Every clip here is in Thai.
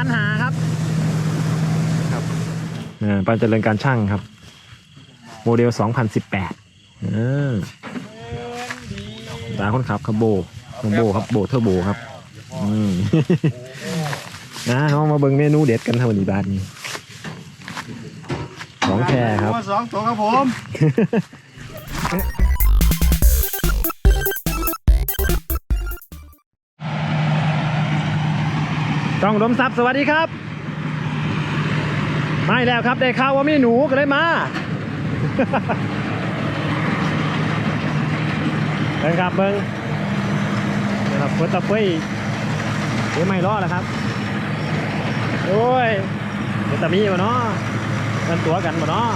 ตันหาครับอ่าปันเจริญการช่างครับ โมเดล 2018อ่าตาคนขับครับโบน้องโบครับโบเทอร์โบครับอืมนะเขามาเบิ่งเมนูเด็ดกันเท่านี้บาทนี้ของแท้ครับสองตัวครับผม ต้องดมทรัพย์สวัสดีครับ ไม่แล้วครับ ได้ข่าวว่ามีหนูก็เลยมาเบิ่งครับเบิ่งนะครับเปิดตะเฟยเดี๋ยวไม่รอดแล้วครับ โอ้ยเดี๋ยวตะมีมาเนาะกันตัวกันมาเนาะ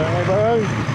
เ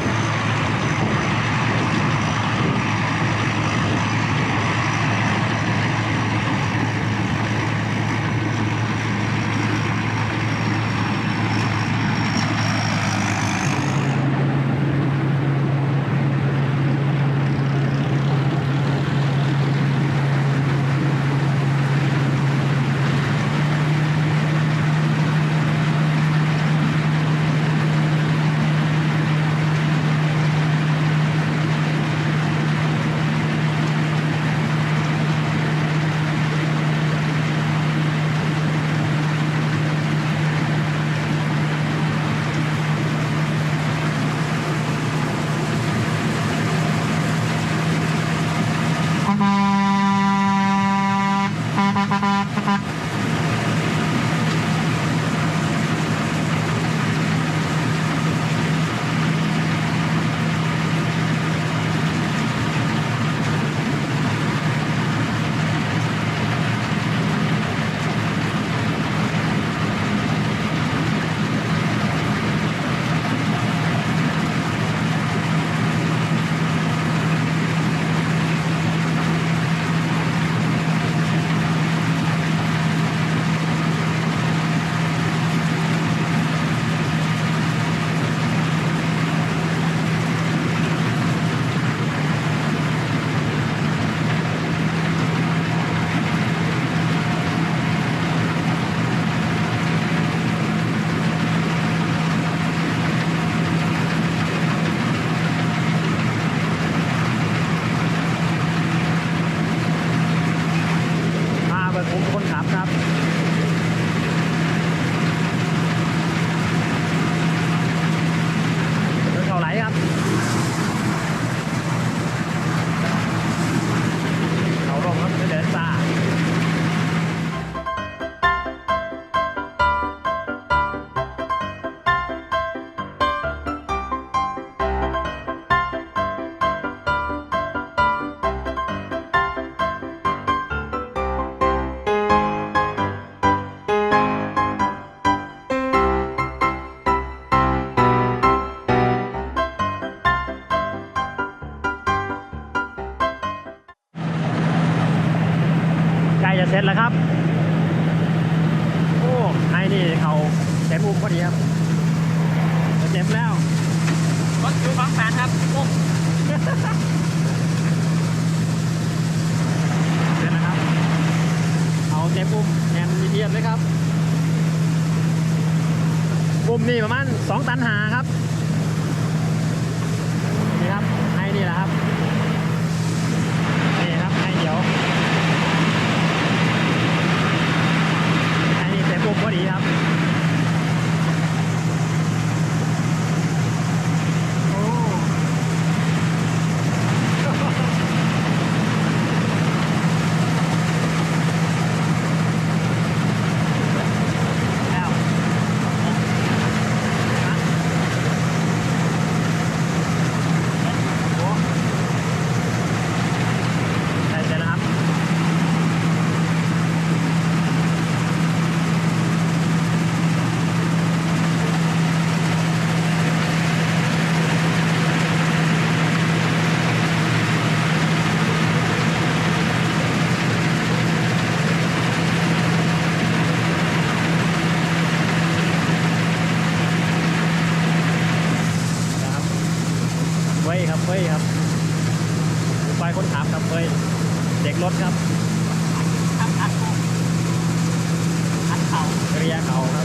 เสร็จแล้วครับ ยเด็กรถครับทักเขาเรียเขาครับ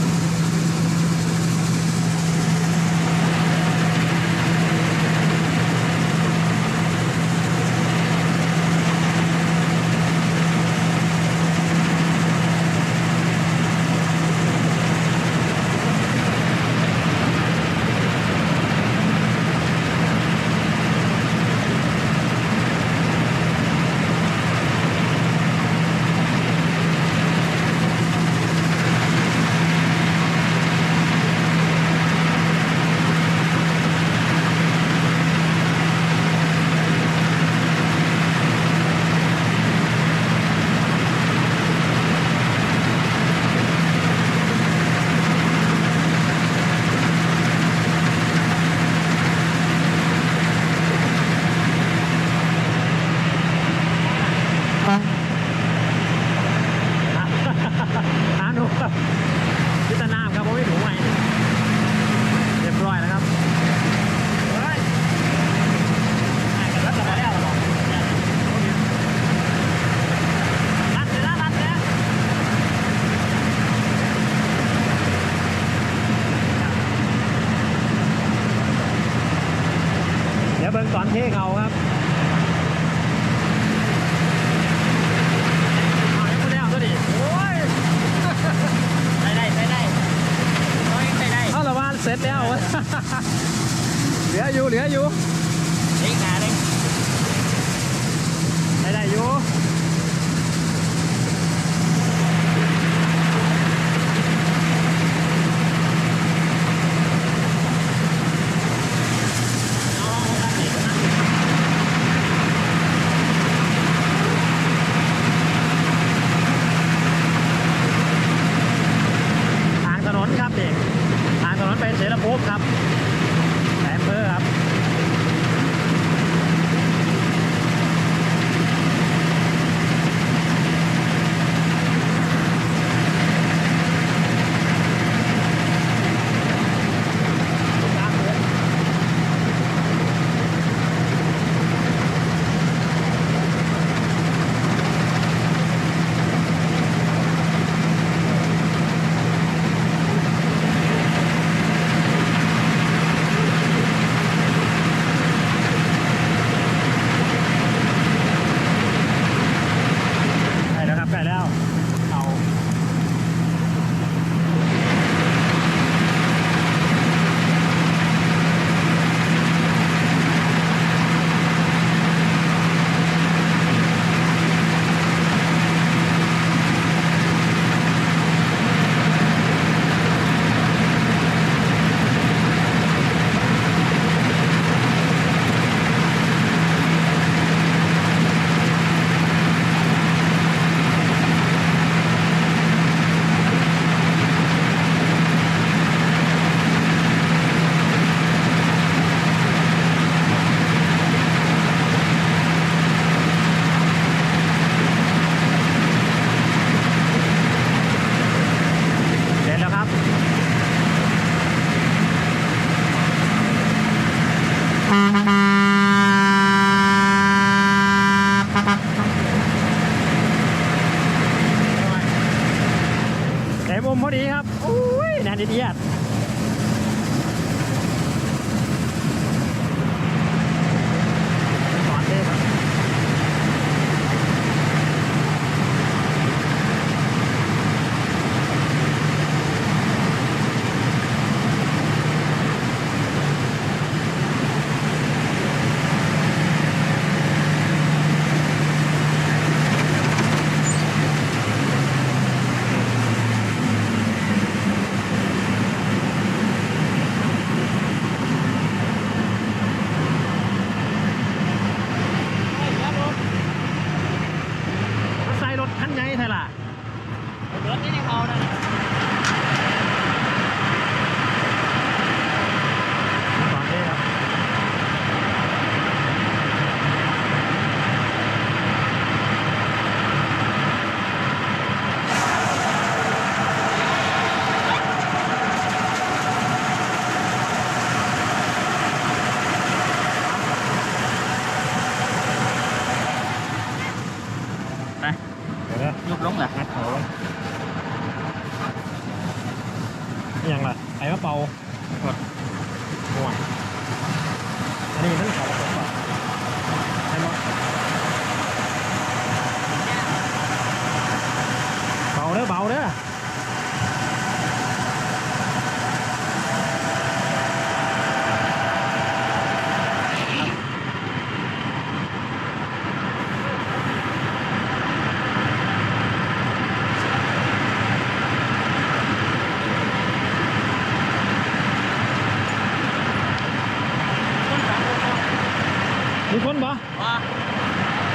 มีคนบ่ว่า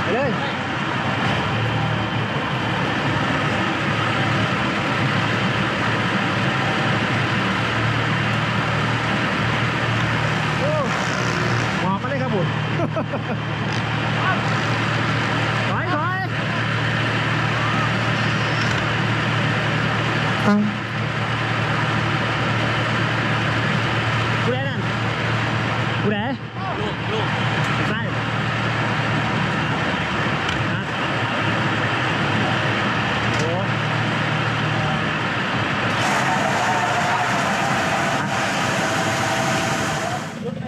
ไปเลยโอ้หมอบมาเลยครับบุญ ถอยถอยผู้ใดนั่นผู้ใด ลูกลูก ใช่นะโอ้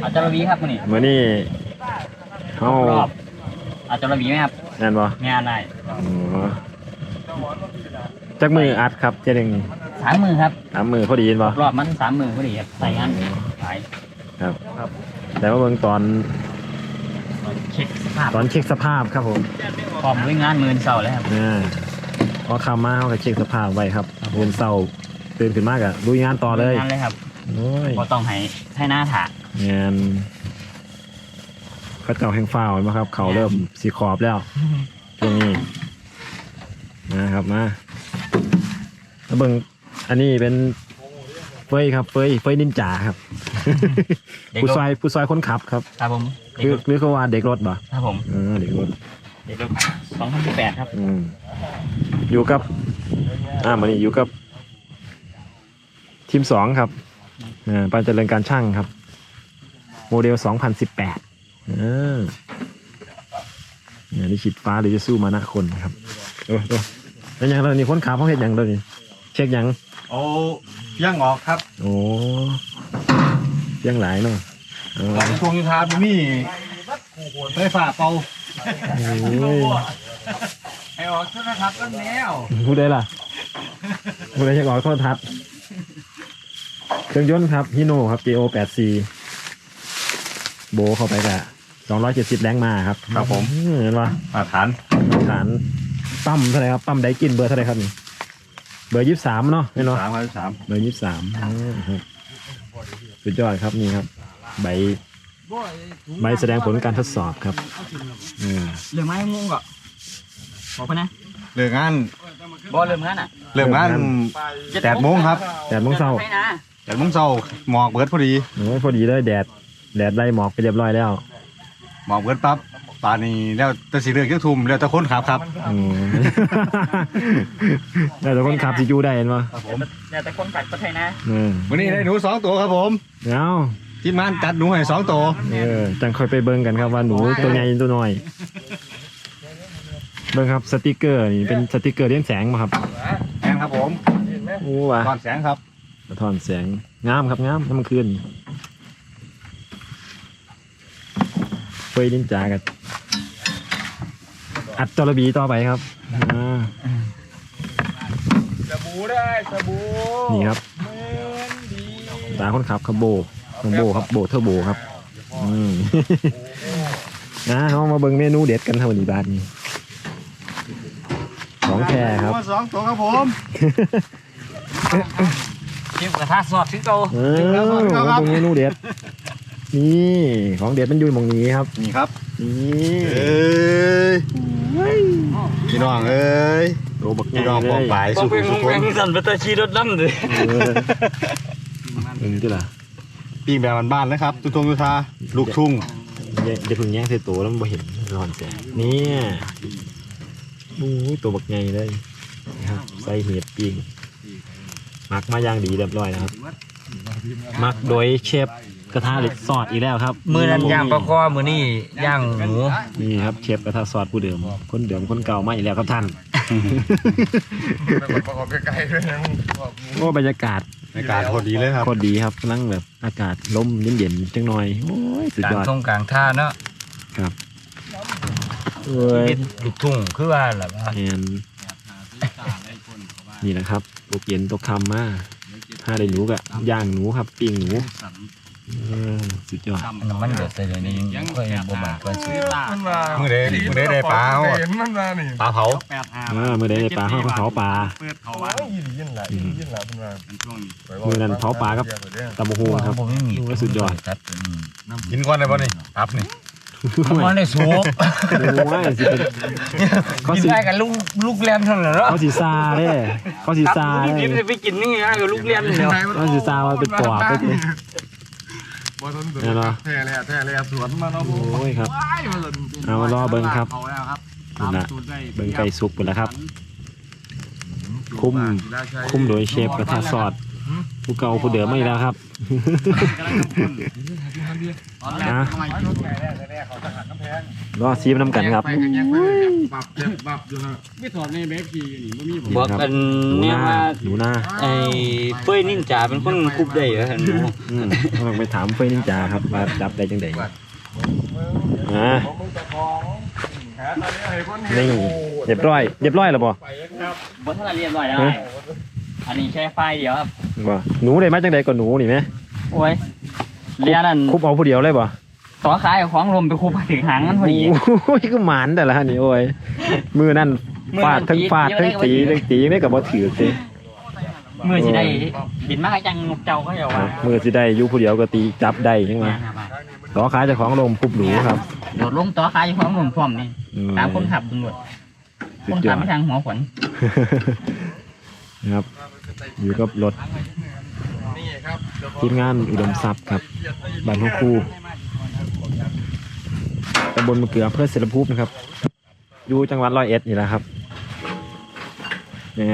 อาจารย์วีครับคนนี้เมื่อนี่เขารอบอาจารย์วีไหมครับนั่นบ่งานอะไรอ๋อจักมืออัดครับเจ๊หนึ่งนี่สามมือครับสามมือพอดีเห็นบ่รอบมันสามมือพอดีครับใส่งานสายครับครับแต่ว่าเบิ่งตอนเช็คสภาพตอนเช็คสภาพครับผมพร้อมด้วยงานมือเสาแล้วครับอ่าพอคำมาเขาก็เช็คสภาพไว้ครับเงินเศร้าตื่นขึ้นมากอะลุยงานต่อเลยงานเลยครับโอ้ยพอต้องให้ให้หน้าถา งานเขาเจ้าแห่งฟ้าวเห็นไหมครับ เขาเริ่มสีขอบแล้วช่วงนี้นะครับมาแล้วเบิ่งอันนี้เป็นเฟยครับเฟยเฟยนินจาครับ เด็กผู้รถซอยผู้ซอยคนขับครับครับผมเด็หกรือรถหรือเขาว่าเด็กรถบ่ครับผมเออเด็กรถเด็กรถสองพันสิบแปดครับอืมอยู่กับ อ่ามันนี้อยู่กับ ทีมสองครับอ่าปานเจริญการช่างครับ โมเดล 2018อ่าเนี่ยนี่ขีดฟ้าหรือจะสู้มานะคนนะครับโอ้โหแล้วยังเรานี่คนขาเขาเห็นยังเรานี่เช็คยังเอาย่างออกครับโอ้ยังหลายเนาะเอาหลังช่วงทานมีไฟฟ้าเป่าโอ้ยให้ออกชุดนะครับก็แนวพูดได้ล่ะพูดได้ยังออกโทษทัศน์เครื่องยนต์ครับฮิโน่ครับ JO 8 c โบเข้าไปกะ270แรงมาครับครับผมอืเห็นปะมาฐานฐานปั๊มเท่าไหร่ครับปั๊มไดกินเบอร์เท่าไหร่ครับนี่เบอร์ยี่สิบสามเนาะไม่เนาะสามครับสามเบอร์ยี่สิบสามสุดยอดครับนี่ครับ ใบใบแสดงผลการทดสอบครับอืมเรื่องไม้งงก็บอกไปนะเลิกงานบอเรื่องงานอะเลิกงานแปดโมงครับแดดโมงเช้าให้นะแปดโมงเช้าหมอกเบิดพอดีโอ้ยพอดีเลยแดด แดดไล่หมอกไปเรียบร้อยแล้วหมอกเบิดปั๊บป่านนี้แล้วจะสีเลือกเจ้าทุ่มแล้วแต่คนขับครับอืม แล้วแต่คนขับสิจูได้เห็นปะครับผมเดี๋ยวแต่คนตัดก็ให้นะอืมวันนี้ได้หนูสองตัวครับผมเอาที่มานจัดหนูให้สองตัวเออจังค่อยไปเบิ่งกันครับว่าหนูตัวใหญ่ตัวน้อย เบิ่งครับสติกเกอร์นี่เป็นสติกเกอร์เลี้ยงแสงมาครับแพงครับผมโอ้ว่ะก่อนแสงครับสะท้อนแสงงามครับงามน้ำมันคืนเฟ ยนินจากับอัดจระบีต่อไปครับอ่าสบู่ได้สบู่นี่ครับตาคนขับครับโบน้องโบครับโบเทอร์โบครับอืม นะเขามาเบิ่งเมนูเด็ดกันเท่านี้บาทนี้ของแท้ครับ สองตัวครับผมเก็บกระทะสอดที่โตเออมาเบิ่งเมนูเด็ด นี่ของเด็ดมันอยู่หมองนี้ครับ นี่ครับ นี่เอ้ยพี่น้องเอ้ยโรบักพี่น้องปองปลายสุขสุขคนสั่นไปตะชีรถน้ำเลยเออเออที่ล่ะปิ้งแบบบ้านๆนะครับตุ้งตุ้งทุทาลูกทุ่งเดี๋ยวเพิ่งแย่งใส่ตัวแล้วมันบ่เห็นร้อนแสงเนี่ยโอ้ยตัวบักใหญ่เลยนะครับใส่เห็ดปิ้งหมักมาอย่างดีเรียบร้อยนะครับหมักโดยเชฟ กระทะเหล็กซอสอีกแล้วครับมือนั้นย่างปลาคอมือนี่ย่างหมูนี่ครับเชฟกระทะซอสผู้เดิม คนเดิมคนเก่ามาอีกแล้วครับท่านโอ้บรรยากาศในการพอดีเลยครับโคตรดีครับกำลังแบบอากาศลมเย็นๆจังหน่อยโอ้ยสุดกลางยอดทุ่งกลางท่าเนาะเอ้ยเป็นลูกทุ่งคือว่าแหละว่าแอนนี่นะครับตกเย็นตกคำมาถ้าได้หนูกะย่างหนูครับปิ้งหนูเออ สุดยอดน้ำมันเดือดใส่เลยนี่ยังค่อยบ่มันค่อยสุดมือเด้มือเด้ได้ปลาเอาปลาเผาเออมื่อใดได้ปลาห้องเผาปลามือนั้นเผาปลากับตำบักหูครับผมไม่มีโอ้ยสุดยอดครับกินก่อนได้ป่ะนี่ตับนี่ทมันได้สูบโอ้ยสิเป็นเขากินสิได้กับลูกลูกเรียนเท่านั้นเหรอเขาสิซาเด้เขาสิซาลูกเด้กินไปกินนี่ไงกับลูกเรียนเดียวเขาสิซาว่าเป็นปอบไปเลย บ่ทนเนี่ยเนาะแท้เลยแท้เลยสวนมาเนาะโอ้ยครับว้ายมาสนเอามารอเบิ่งครับเอาแล้วครับนั่นน่ะเบิ่งไก่สุกหมดแล้วครับ คุ้มคุ้คุ้มโดยเชฟกระทะซอส ผู้เก่าผู้เดิมไม่แล้วครับนะรอซีมน้ำกันครับไปกันยังไปบับเจ็บบับอยู่นะไม่ถอดในแบ็คทีนี่ไม่มีผมบอกกันเนี่เนี่ยยว่าหนูหน้าไอ้เฟ้ยนินจาเป็นคนคุบได้เหรอหนูอืมต้องไปถามเฟยนินจาครับว่าจับได้จังไดอ่าของมึงจะของหาตอนนี้ไอ้คนเห็นี่เรียบร้อยเรียบร้อยแล้วบ่ไปครับบนท่าเรียบร้อยแล้ว อันนี้แค่ไฟเดียวครับบ่หนูได้มาจังไดก่อนหนูนี่ไหมโอ้ยเรียนนั่นคุบเอาผู้เดียวเลยบ่ต่อขายของลมไปคุบถึงหางมันพอดีโอ้ยคือหมานแต่ละนี่โอ้ยมือนั่นมือฟาดนั่นทั้งฟาดตีทั้งตีตีทั้งตีได้กับบ่ถือสิมือสิได้บินมากจังนกเจ้าก็อย่าว่ามือสิได้อยู่ผู้เดียวก็ตีจับได้ยังไงต่อขาเจ้าของลมคุบหนูครับโดดลงต่อขายของลมพร้อมนี่อืมตามคนขับตำรวจสุคดนยขัอบดไม่ทางหัวขวัญนะครับ อยู่กับรถนี่ครับทีมงานอุดมทรัพย์ครับบ้านห้องครูตำบลมะเกืออำเพื่อเสรภูมินะครับ อยู่จังหวัดร้อยเอ็ดนี่แหละครับนี่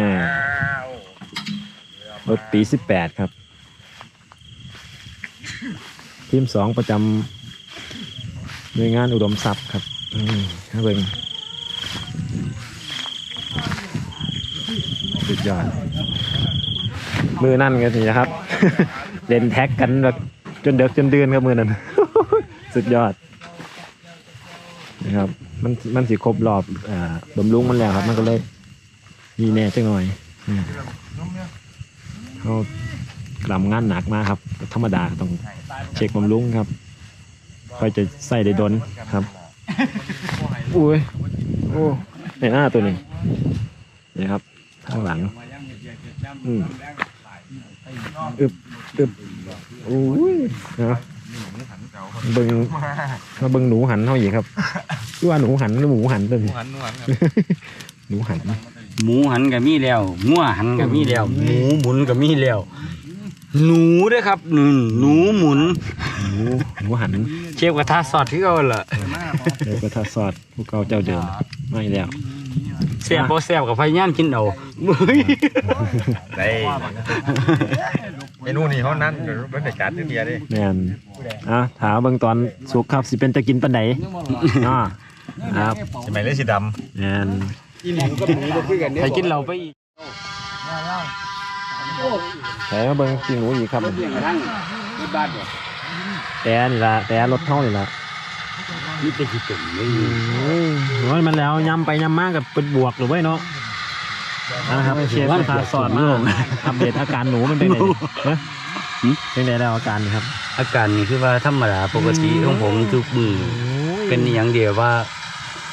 รถปีสิบแปดครับ ทีมสองประจำหน่วยงานอุดมทรัพย์ครับอืมครับเบิงสุดยอด มือนั่นกันนี่นะครับ เล่นแท็กกันแบบจนเด็กจนเดือนครับมือนั้นสุดยอดนะครับ มันมันสิครบรอบอ่าบำรุงมันแล้วครับ มันก็เลยมีแน่จังหน่อยอืมเขากลำงานหนักมากครับ ธรรมดาต้องเช็คบำรุงครับค่อยจะใส่ได้ดนครับอุ้ยโอ้ในหน้าตัวนี้นี่ครับข้างหลังอืม อึบอึบโอ้ยนะเบิงมาเบิงหนูหันเท่าอีกครับชื่อว่าหนูหันหรือหมูหันตัวนี้หันหันหนูหันหมูหันก็มีแล้วงัวหันก็มีแล้วหมูหมุนก็มีแล้วหนูด้วยครับหนึ่งหนูหมุนหนูหนูหันเชฟกระทะสอดที่เขาเหรอเดี๋ยวก็ทาซอดพวกเก่าเจ้าเดิมไม่แล้ว แซ่บพอแซ่บกับไฟย่านกินเอาเฮ้ยได้เมนูนี้เขานั้นเดี๋ยวเป็นเด็กการที่เดียดิแม่นอะถามเบิ่งตอนสุกครับสิเป็นจะกินปันไหนอ่าครับใช่ไหมเลยสีดแม่นใครกินเราไปอีกใส่มาเบิ่งกินหนูอีกครับเบี่ยงกระทั่งรถบ้านเนี่ยแต่นี่ละแต่รถเท่านี่ละ นี่เป็นขี้ตุ่มเลยอืมโอ้ยมันแล้วยำไปยำมากกับเป็นบวกหรือไม่เนาะนะครับเชฟทาสอนมาอัปเดตอาการหนูมันเป็นไงเฮ้ยเป็นไงแล้วอาการนี่ครับ อาการนี่คือว่าธรรมดาปกติของผมทุกมือเป็นอหย่างเดียวว่า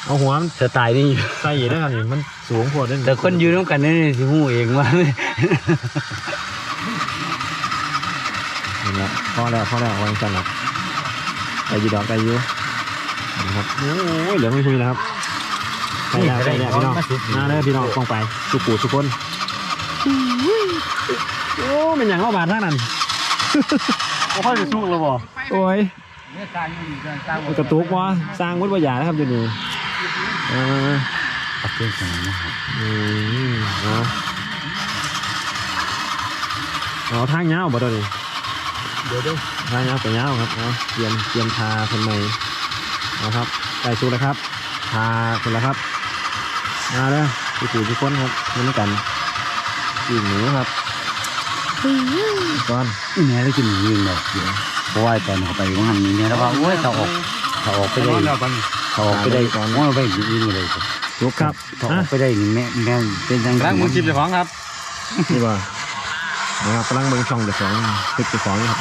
เอาหัวมันสไตล์นี่ใส่ได้ครับนี่มันสูงโพดเด้แต่คนอยู่น้ำกันนี่สิหูเองว่านี่แหละพอแล้วพอแล้ววางจันละไก่ยีดอกไก่ยู นะครับโอ้ยเหลือไม่คุยแล้วครับใกล้แล้วใกล้แล้วพี่น้องมาเลยพี่น้องกองไปสุกูสุกคนโอ้เป็นอย่างว่าบาทท่านั้นเขาค่อยจะสู้แล้วบ่โอ้ยกระตุกวะสร้างวัดวายานะครับอยู่นี่อ่าปักเพื่อนสมัยนะครับอืมเอาเอาทางเงาวบ่ตัวนี้เดี๋ยวดูทางเงาวไปเงาวครับเอาเตรียมเตรียมทาคนใหม่ เอาครับใส่สูตรแล้วครับทาคนละครับ มาเลยทุกผู้ทุกคนครับเหมือนกันกินหมูครับก่อนแม่ได้กินอย่างนี้เลยเพราะว่าตอนเขาไปของหันนี้เนี่ยแล้วว่าโอ้ยเขาออกเขาออกไปได้เขาออกไปได้ก่อนว่าไปกินอีกเลยลุกครับเขาอฮะอกไปได้นี่แม่แม่เป็นยังำล้างมือจิบเจ้าของครับนี่บ่นะครับกำลังเบิ่งช่องเดือดสองคลิปเดือดสองนี่ครับ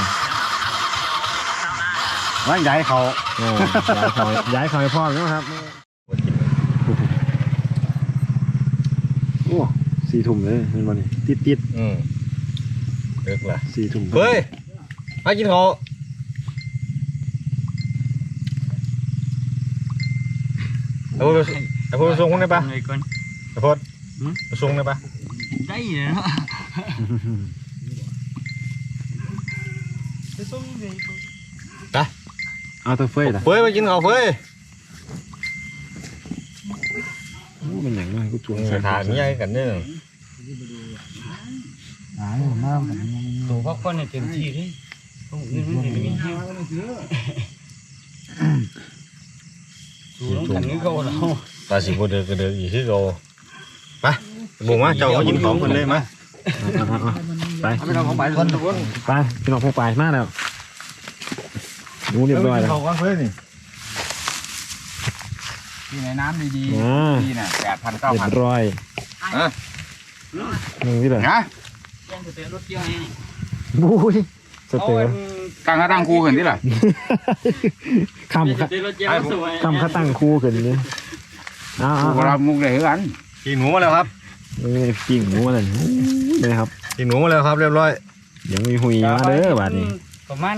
ล้างใหญ่เขาเออ ย้ายเขาย้ายเขาให้พ่อแล้วครับโอ้สี่ทุ่มเลยเป็นวันนี้ติดติดอืมเลิกละสี่ทุ่มเฮ้ยมากินเขาเอาไปเอาไปส่งคนได้ปะเลยก่อนเอาพดไปส่งได้ปะได้เลยเนาะเอาตัวเฟยล่ะเฟ้ยไปกินข้าวเฟ้ยโอ้มันหยังน้อยกูจวงสถานนี้ยังกันเนี่ยตัวพักผ่อนให้เต็มที่เลยตรงอื่นมันไม่มีเที่ยวสูงกันนี่เขาเราตาสิบ่เดือกก็เดือกอีกคือเก่าไปบุกมาเจ้าก็กินของคนเลยมาเอาเอาเอาไปไปเราของไปคนทุกคนไปพี่น้องพวกไปมาแล้ว หนูเรียบร้อยแล้ว เขากันเฟ้ยนี่ที่ในน้ำดีอ่า ๆที่น่ะแปดพันเก้าเรียพันบร้อยเออหนึ่งที่เลยนะแจ้งเตือนรถเที่ยวนี่บุ้ยสเอาเตออัร์นตั้งก็ตั้งคู่กันที่ล่ะคำเตืค่ะอนรถเที่ยวสวยคำข้าตั้งคู่กันนี่เอาเอาคู่เอาเรามุกเลยกันกินหนูมาแล้วครับนี่ปิ้งหมูมาเลยนี่นะครับกินหนูมาแล้วครับ เรียบร้อยยังมีหุยมาเด้อบาดนี้ประมาณ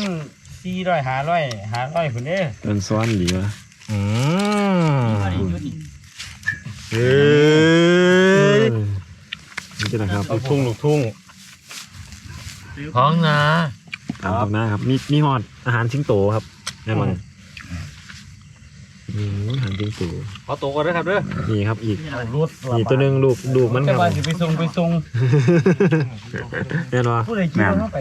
สี่ร้อยห้าร้อยห้าร้อยคนเด้อเกินซ้อนดีวะอืมเอเฮ้ยอนี่จะนะครับลูกทุ่งลูกทุ่งท้องนะตามตรงหน้าครับ มีมีหอดอาหารชิงโตครับแน่นอนอืมอาหารชิงโตขอตัวก่อนนะครับเด้อนี่ครับอีกรถอีกตัวหนึ่งลูกลูกมันคแต่รับว่าจะไปส่งไปส่งแน่นอนผู้ใดขี่เข้าไป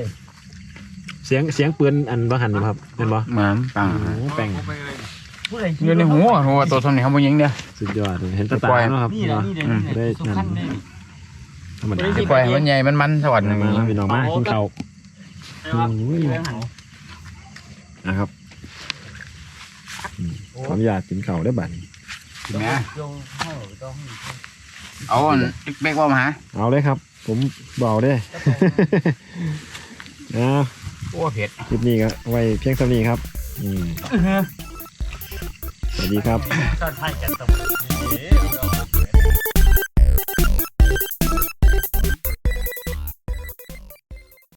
เสียงเสียงปืนอันบังหันนี่ครับเห็นปะเหมือนปังโอ้แป้งผู้ใดขี่อยู่ในหัวหัวตัวสมนี่เขาบ่ยิงเดียวสุดยอดเลยเห็นตาตาเนาะครับนี่แหละเนาะ นี่แหละนี่แหละสำคัญเลย ธรรมดาสิปล่อยให้มันใหญ่มันมันสวรรค์มามาพี่น้องมากินข้าวนะครับอุ้ยนะครับอืมขออนุญาตกินข้าวได้อบัดนี้กินไหมโยงเข้าต้องเอาอันเบ๊กว่ามาหา เอาเลยครับ ผมเบาเด้อ นะ โอ้เผ็ดคลิปนี้ก็ไว้เพียงเท่านี้ครับอืมสวัสดีครับ ตอนท้ายกันต